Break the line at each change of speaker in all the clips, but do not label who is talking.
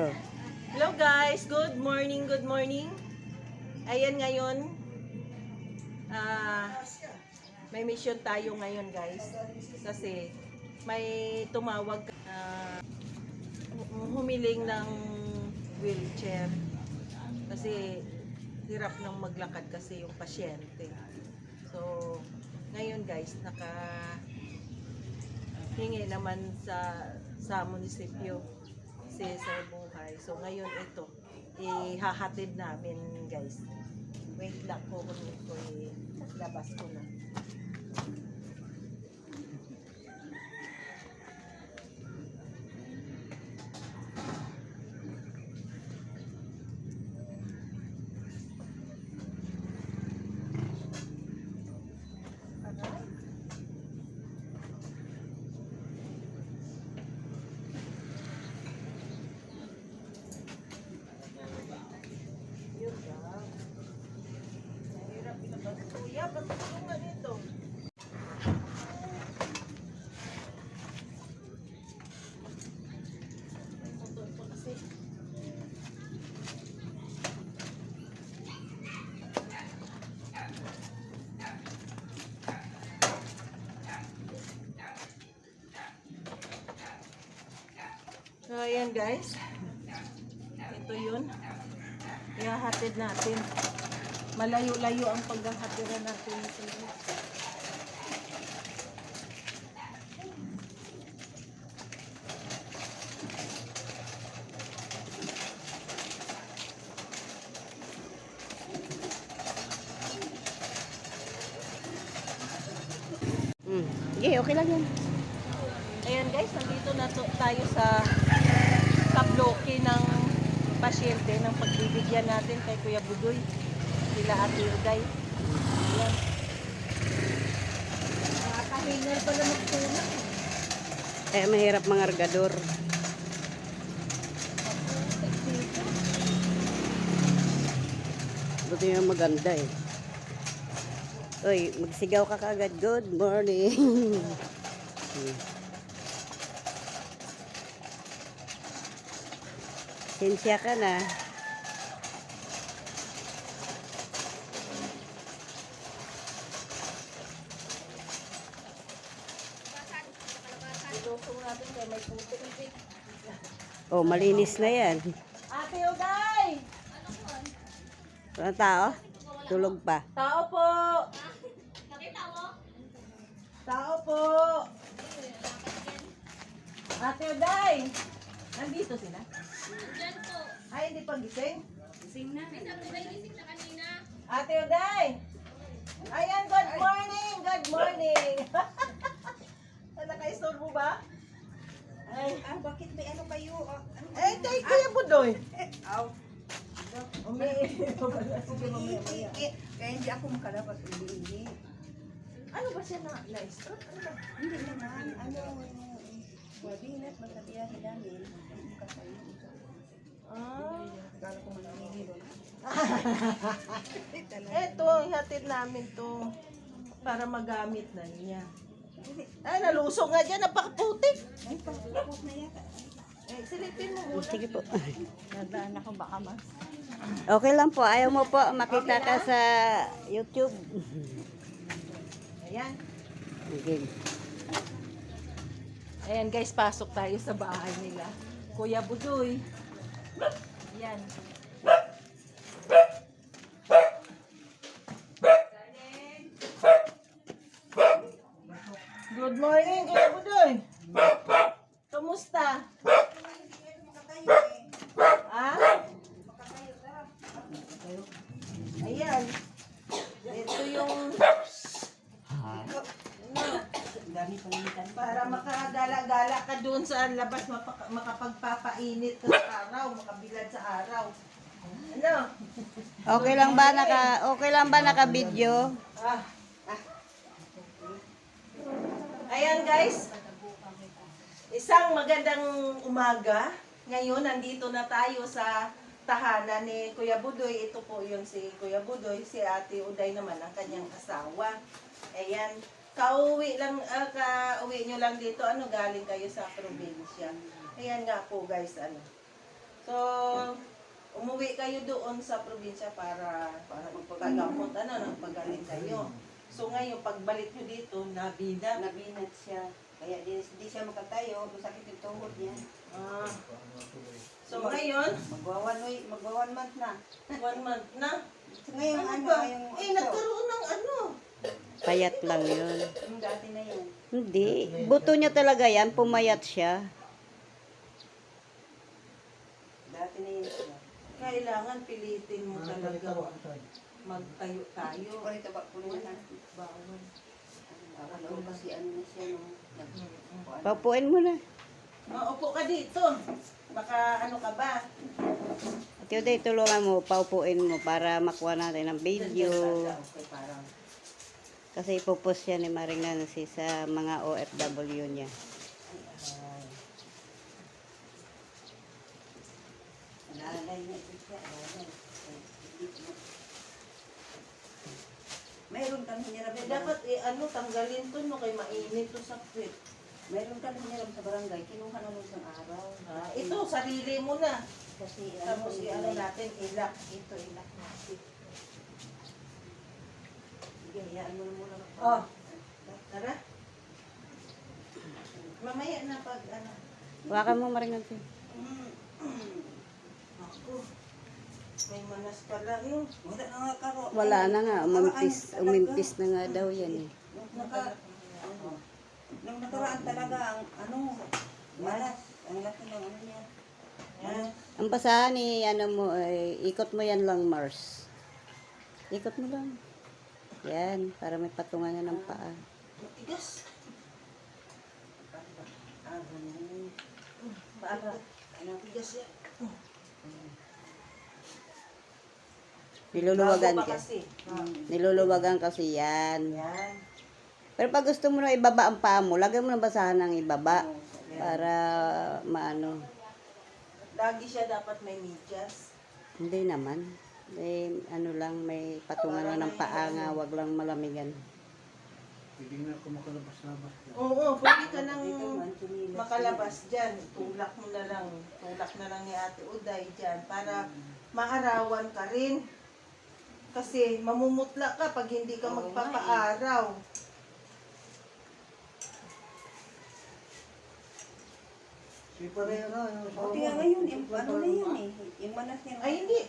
Hello guys, good morning, good morning. Ayan ngayon, ah, may mission tayo ngayon guys. Kasi may tumawag na humiling ng wheelchair. Kasi hirap nang maglakad kasi yung pasyente. So, ngayon guys, naka hingi naman sa sa munisipyo si Sir Buhay. So ngayon ito, ihahatid namin guys. Wait lang po kung ito labas ko na. Ayan guys. Ito yun. Ihahatid natin. Malayo-layo ang paghahatiran natin.
Mm. Sige, okay lang yan.
Ayan guys, nandito na to, tayo sa sa bloke ng pasyente ng pagbibigyan natin kay Kuya Budoy. Sila Ate Uday. Ayan. Nakakahingal pala magtulak.
Eh, mahirap mga argador. Buti yung maganda eh. Uy, magsigaw ka kagad. Good morning. Sensya ka na.
Ilusong natin kay may putik.
Oh, malinis na yan.
Ate Uday!
Ano tao? Tulog pa.
Tao po! Tao po! Ate Uday! Nandito sila? Ay, hindi pa gising?
Gising na. gising na kanina.
Ate Uday! Ayan, good morning! Good morning! Nakaistorbo ba? Ay,
Ah, bakit may ano kayo? Ah, ano?
eh, tay, Kuya Budoy!
Aw.
Umiinom ka pala. Sige, mamaya, mamaya.
Eh, Kaya hindi ako makalabas. Hindi, hindi.
Ano ba siya na, na-stroke? Ano ba?
Hindi naman. Ano, mabinat, magkabiyahe namin. Kasayo.
Ah.
Kala ko manangihiro na.
Eto, ihatid namin to para magamit na niya. Ay, nalusong nga dyan, napakaputik.
Ay, pagkakot na yata.
Eh, silipin mo muna.
Sige po.
Nadaan ako baka mas.
Okay lang po. Ayaw mo po makita ka sa YouTube.
Ayan.
Okay.
Ayan guys, pasok tayo sa bahay nila. Kuya Budoy. Ayan. Good morning, Kuya Budoy. Kamusta? Ah? Ayan. Ito yung para makagala-gala ka doon sa labas, makapagpapainit ka sa araw, makabilad sa araw. Ano?
Okay lang ba naka okay lang ba naka video?
Ah. Ayan guys. Isang magandang umaga. Ngayon, nandito na tayo sa tahanan ni Kuya Budoy. Ito po yung si Kuya Budoy. Si Ate Uday naman, ang kanyang asawa. Ayan. Kauwi lang, ah, kauwi nyo lang dito. Ano, galing kayo sa probinsya. Ayan nga po guys, ano. So, umuwi kayo doon sa probinsya para para magpagamot, ano, nagpagaling kayo. So ngayon, pagbalik nyo dito, nabida.
Nabinat siya. Kaya di, di siya makatayo. Masakit yung tuhod niya.
Ah. So ngayon,
Magwa one week, magwa one month na.
one month na.
So, ngayon,
Ano
ano,
ba?
yung...
Eh, nagkaroon ng ano.
Payat lang yun.
Yung dati na yan.
Hindi. Buto niya talaga yan. Pumayat siya.
Dati na yan siya.
Kailangan pilitin mo talaga magtayo-tayo.
Pero ito ba, puno na.
Bawal.
Ano kasi ano na siya,
mo na.
Maupo ka dito. Baka ano ka ba?
At yun day, tulungan mo. Paupuin mo para makuha natin ang video.
Okay, parang.
Kasi ipopost yan ni Maring Nancy sa mga OFW niya.
Nalalay na ito siya. Nalalay. Kami hirap
Eh, dapat eh, ano, tanggalin to no, kay mainit to sa kwit.
Mayroon kami hirap sa barangay. Kinuha na nung isang araw.
Ah, ito, sarili mo na.
Kasi
Tapos
ano, ilay.
natin, ilak. Ito, ilak natin.
Sige, hayaan mo na muna.
Oh. Tara. Mamaya na pag ano.
Wakan mo Maring Nancy.
Ako. May manas pala. Yung
Wala na nga karo.
Wala na nga. Umimpis, umimpis na nga daw yan eh.
Naka, ano, nung nakaraan talaga ang ano, malas. Ang laki ng ano niya.
yan.
Ang basahan ni ano mo, eh, ikot mo yan lang Mars. Ikot mo lang. Yan, para may patungan na ng paa.
Matigas.
Ah, ganun.
Para.
Ano,
Matigas yan.
Niluluwagan
Bago pa
ka.
kasi.
Niluluwagan kasi yan.
Yan.
Pero pag gusto mo na ibaba ang paa mo, lagyan mo ng basahan ng ibaba. Para maano.
Lagi siya dapat may medyas.
Hindi naman. May ano lang, may patungan lang ng paa nga, wag lang malamigan.
Hindi na ako makalabas-labas.
Oo, pwede ka nang makalabas dyan. Tulak mo na lang. Tulak na lang ni Ate Uday dyan para maarawan ka rin. Kasi mamumutla ka pag hindi ka
Oo nga eh.
magpapaaraw.
Si pareho na. Ano, sa
Buti nga ngayon, yung, ano na yun eh. Yung manas niya.
Ay, hindi.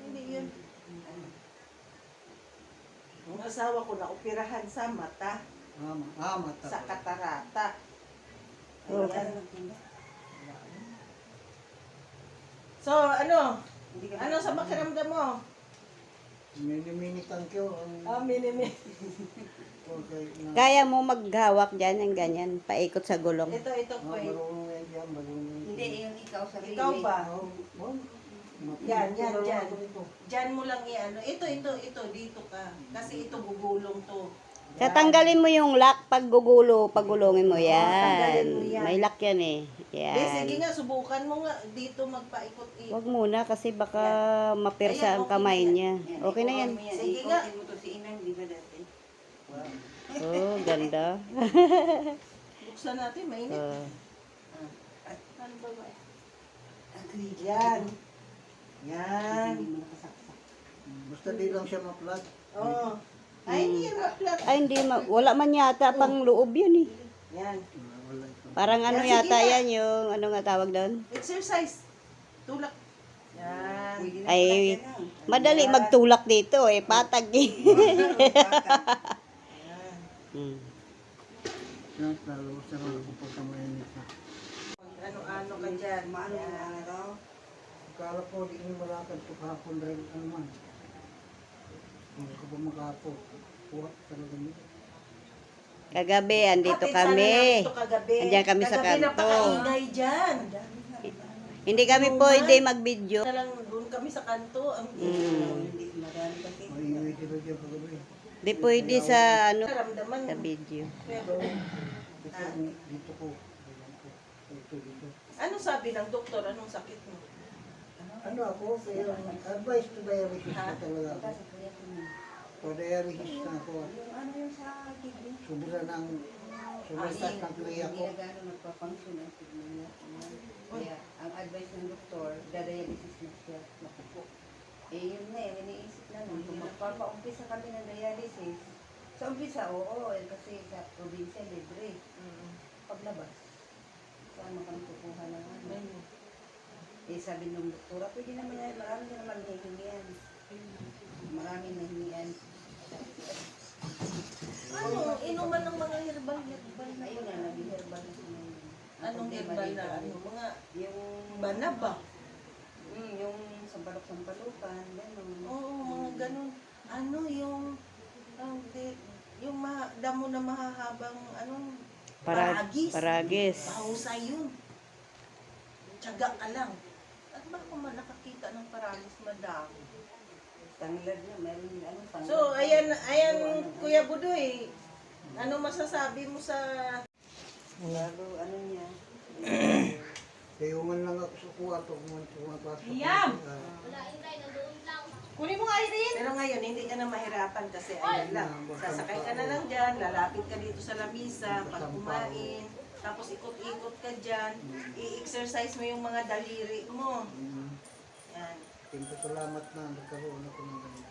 Hindi yun. Ang asawa ko na operahan sa mata,
Ah, ma- ah, mata.
sa katarata.
Ay,
Ayan. So, ano? Ano sa pakiramdam mo?
Mini-mini tangkyo. Ang
Ah, minimi.
okay, na.
Kaya mo maghawak dyan, yung ganyan, paikot sa gulong.
Ito, ito
Ah,
po. eh.
marunong yan yan. Marunong yan.
Hindi, yung ikaw sa
Ikaw ba?
Oh, oh.
Yan, yan,
Marunong
yan.
ako.
Diyan mo lang i-ano. Ito, ito, ito, dito ka. Kasi ito gugulong to.
Tatanggalin mo yung lock pag gugulo, pagulungin mo
tanggalin
yan.
mo yan.
May lock yan eh.
Eh, sige
Yan.
nga, subukan mo nga dito magpaikot-ikot.
Huwag muna kasi baka mapirsa ang
okay
kamay
na
niya. Okay na yan.
Sige nga.
Mo to si Inang, di ba dati?
Oh, ganda.
Buksan natin, mainit.
Oh.
Ano ba ba?
Agreed.
Yan. Yan.
Hindi mo nakasaksak.
Basta di lang siya ma-plug.
Oh. Ay, hindi yan.
Ay, hindi. Ma- wala man yata pang loob yun eh.
Yan.
Parang ano
Yan, sige
yata
na.
yan yung, ano nga tawag doon?
Exercise. Tulak. Yan.
Ay,
ah.
Madali magtulak dito eh. Patag eh.
Yan.
Hmm.
Ano-ano ka dyan.
Maano na araw?
Akala ko di ko malakad ko kahapon rin. Ano man. Hindi ko makahapon. Kuha talaga nito.
Kagabi, andito
Kapit sana
kami.
ito kagabi.
Andiyan kami sa
Kagabi
kanto.
napakaingay dyan.
Hindi kami pwede mag-video.
Na lang doon kami sa kanto. Ang
Mm.
Hindi, marami kasi.
Maingay sila dyan kagabi.
Hindi pwede sa ano
Karamdaman.
sa video.
Pero,
Dito, dito ko. Dito, dito.
ano sabi ng doktor? Anong sakit mo?
Ano ako? Kaya advice to dialysis na talaga ako.
Ko na.
So dialysis na ako.
Yung ano yung sa kidney?
Sobra ng Sumastat ng tuloy ako.
Hindi na gano'n nagpa-function ang kidney niya. Kaya, ang advice ng doktor, dadialysis na siya. Naku po. Eh, yun na eh, iniisip namin. Kung magpapa-umpisa kami ng dialysis, sa umpisa, oo, eh, kasi sa probinsya, libre.
Mm.
Paglabas, saan mo kami kukuha ng ano? Eh, sabi ng doktora, pwede naman yan, marami na naman nahihingian. Marami nahihingian.
Ano, inuman ng mga herbal-herbal na
Ayun na, naging herbal na. Ang
Anong herbal na ano? Mga
Yung...
banaba.
Mm, yung sampalok-sampalukan, gano'n.
Oo, mga ganun. Ano yung, ang di- yung ma, damo na mahahabang, ano,
Para,
paragis.
paragis.
Mahusay yun. Tiyaga ka lang. At baka man nakakita ng paragis madami.
Tanglad na, meron ano, tanglad.
So, ayan, ayan, Kuya Budoy. Ano masasabi mo sa...
Lalo, ano niya.
Kayungan lang ako sa kwarto kung pumapasok.
Yam!
Ah,
Kunin mo nga Irene. Pero ngayon, hindi ka na mahirapan kasi ayan lang. Sasakay ka na lang dyan, lalapit ka dito sa lamisa, pag kumain, tapos ikot-ikot ka dyan, i-exercise mo yung mga daliri mo.
mm,
Yan.
Siyempre salamat na nagkaroon ako ng ganito.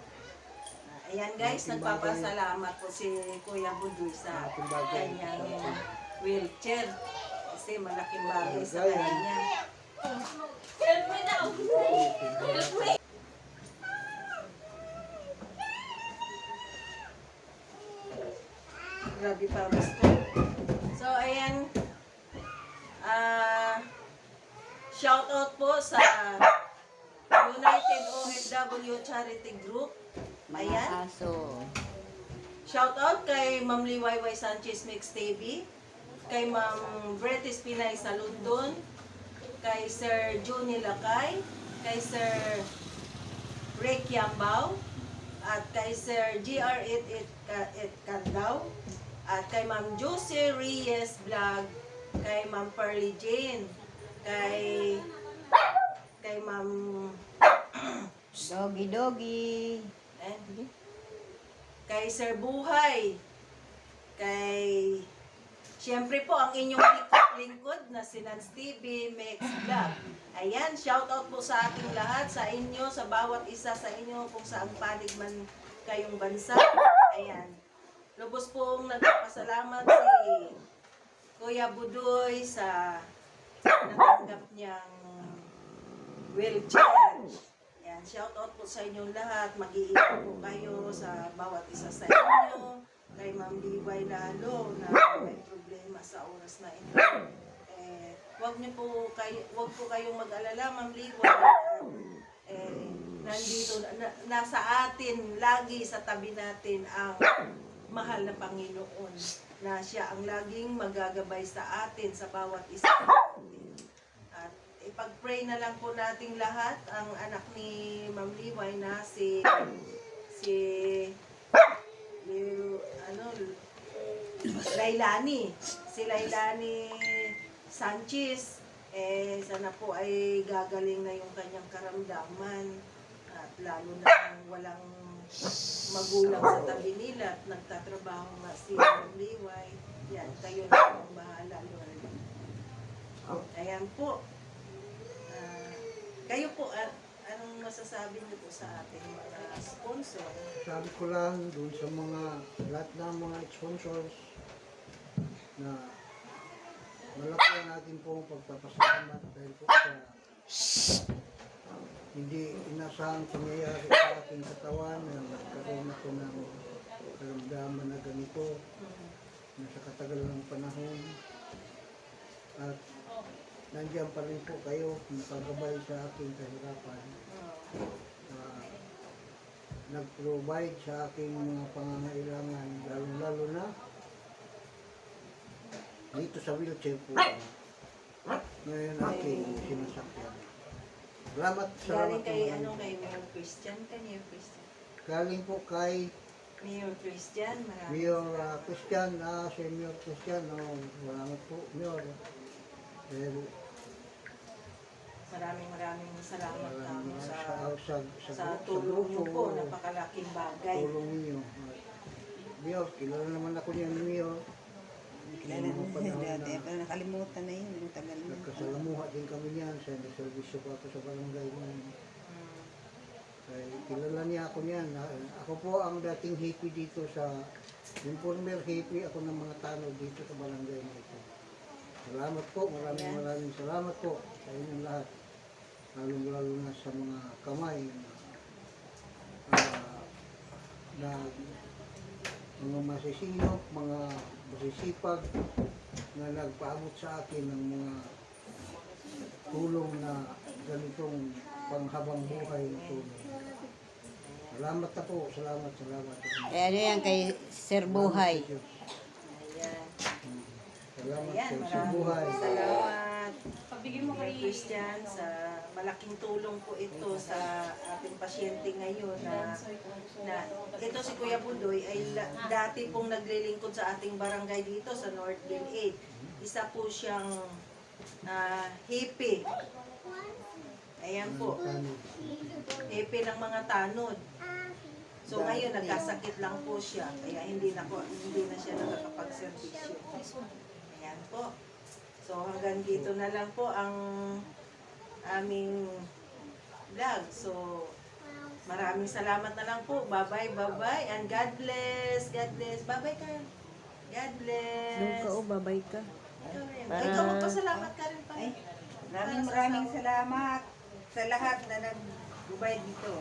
Ayan guys, nagpapasalamat po si Kuya Budoy sa kanyang wheelchair. Kasi malaking bagay sa kanya. Grabe pa ko. So, ayan. Ah, shout out po sa United OFW Charity Group. Ayan.
Aso.
Shout out kay Ma'am Liwayway Sanchez Mix TV, kay Ma'am Bretis Pinay sa London, kay Sir Juni Lakay, kay Sir Rick Yambao, at kay Sir GR88 Ka- et Kandaw, at kay Ma'am Josie Reyes Vlog, kay Ma'am Pearly Jane, kay kay Ma'am
Doggy, doggy.
eh, kay Sir Buhay, kay Siyempre po, ang inyong lingkod na si Nance TV, Mex Vlog. Ayan, shout out po sa ating lahat, sa inyo, sa bawat isa sa inyo, kung saan panig man kayong bansa. Ayan. Lubos pong nagpapasalamat si Kuya Budoy sa natanggap niyang wheelchair. Yan, shout out po sa inyong lahat. Mag-iingat po kayo sa bawat isa sa inyo. Kay Ma'am Liway lalo na may problema sa oras na ito. Eh, wag niyo po kayo, wag po kayong mag-alala, Ma'am Liway. Eh, nandito, na, nasa atin, lagi sa tabi natin ang mahal na Panginoon na siya ang laging magagabay sa atin sa bawat isa ipag-pray na lang po nating lahat ang anak ni Ma'am Liway na si si Liw, ano Lailani si Lailani Sanchez. Eh sana po ay gagaling na yung kanyang karamdaman at lalo na walang magulang sa tabi nila at nagtatrabaho nga si Ma'am Liway. Yan kayo na ang bahala Lord. Ayan po. Ah, kayo po, ah, anong masasabi niyo po sa ating mga sponsor?
Sabi ko lang doon sa mga lahat ng mga sponsors na malaki natin po ang pagpapasalamat dahil po sa hindi inasahang pangyayari sa aking katawan na nagkaroon ako ng karamdaman na ganito na sa katagal ng panahon at nandiyan pa rin po kayo nakagabay sa aking kahirapan Ah, nag-provide sa aking mga pangangailangan, lalo-lalo na dito sa wheelchair po. Ngayon aking sinasakyan. Salamat, salamat.
Galing kay, ano, kay Mayor Christian, kay Mayor Christian.
Galing po kay
Mayor Christian, maraming
Mayor uh, Christian, ah, si Mayor Christian, oh, salamat po, Mayor. Dahil
Maraming maraming salamat
maraming
kamo
sa,
sa,
sa, sa,
sa
sa
tulong niyo po, napakalaking bagay.
tulong ninyo. At, Mayor, kilala naman ako niya ni Mayor.
Kilala mo dati,
na-
pero nakalimutan na yun. Ang tagal na.
Nagkasalamuha din kami niyan sa servisyo pa ako sa barangay niyan. Kaya kilala niya ako niyan. Ako po ang dating hippie dito sa yung former hippie ako ng mga tanod dito sa barangay na ito. Salamat po, maraming maraming salamat po sa inyong lahat. Lalong lalo na sa mga kamay na, ah, na mga masisinop, mga masisipag na nagpaabot sa akin ng mga tulong na ganitong panghabang buhay na tulong. Salamat na po, salamat, salamat.
Eh, ano yan kay Sir Buhay.
Salamat
maraming
buhay.
salamat. Pabigyan mo kay Christian sa malaking tulong po ito sa ating pasyente ngayon na, na ito si Kuya Budoy ay dati pong naglilingkod sa ating barangay dito sa Northville 8. Isa po siyang ah, hippie. Ayan po, hippie ng mga tanod. So ngayon nagkasakit lang po siya kaya hindi na po hindi na siya nakakapagserbisyo. Ayan po. So hanggang dito na lang po ang aming vlog. So maraming salamat na lang po. Bye-bye, bye-bye and God bless. God bless. Bye-bye ka. God bless.
babay ka.
Ikaw rin.
Para-
Ikaw magpasalamat ka rin pa.
Ay, maraming maraming salamat sa lahat na nag-ubay dito.